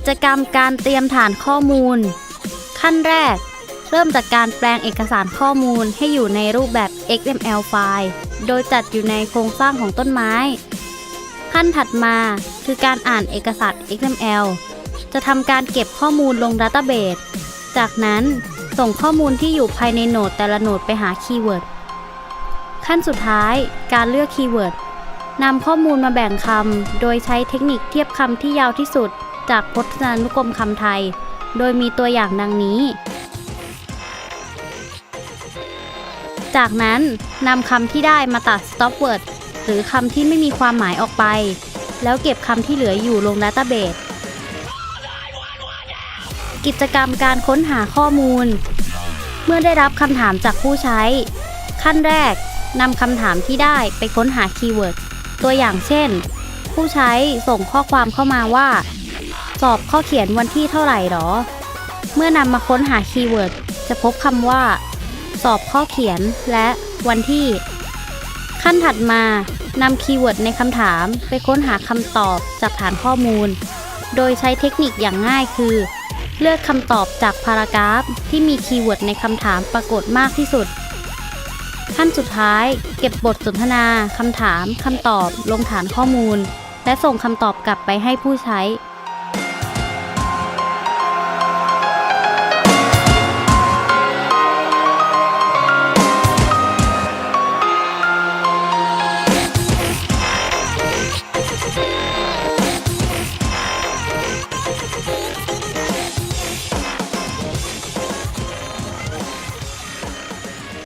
กิจกรรมการเตรียมฐานข้อมูล ขั้นแรก เริ่มจากการแปลงเอกสารข้อมูลให้อยู่ในรูปแบบ XML ไฟล์ โดยจัดอยู่ในโครงสร้างของต้นไม้ ขั้นถัดมาคือการอ่านเอกสาร XML จะทำการเก็บข้อมูลลงดัตเตอร์เบสจากนั้นส่งข้อมูลที่อยู่ภายในโหนดแต่ละโหนดไปหาคีย์เวิร์ด ขั้นสุดท้ายการเลือกคีย์เวิร์ดนำข้อมูลมาแบ่งคำ โดยใช้เทคนิคเทียบคำที่ยาวที่สุด จากพจนานุกรมคำไทย โดยมีตัวอย่างดังนี้ จากนั้นนำคำที่ได้มาตัด stop word หรือคำที่ไม่มีความหมายออกไป แล้วเก็บคำที่เหลืออยู่ลงดัตเตอร์เบสกิจกรรมการค้นหาข้อมูล เมื่อได้รับคำถามจากผู้ใช้ ขั้นแรกนำคำถามที่ได้ไปค้นหาคีย์เวิร์ดตัวอย่างเช่น ผู้ใช้ส่งข้อความเข้ามาว่า สอบข้อเขียนวันที่เท่าไหร่หรอ เมื่อนำมาค้นหาคีย์เวิร์ดจะพบคำว่า สอบข้อเขียนและวันที่ ขั้นถัดมานำคีย์เวิร์ดในคำถามไปค้นหาคำตอบจากฐานข้อมูล โดยใช้เทคนิคอย่างง่ายคือ เลือกคำตอบจากพารากราฟที่มีคีย์เวิร์ดในคำถามปรากฏมากที่สุด ขั้นสุดท้ายเก็บบทสนทนาคำถามคำตอบลงฐานข้อมูล และส่งคำตอบกลับไปให้ผู้ใช้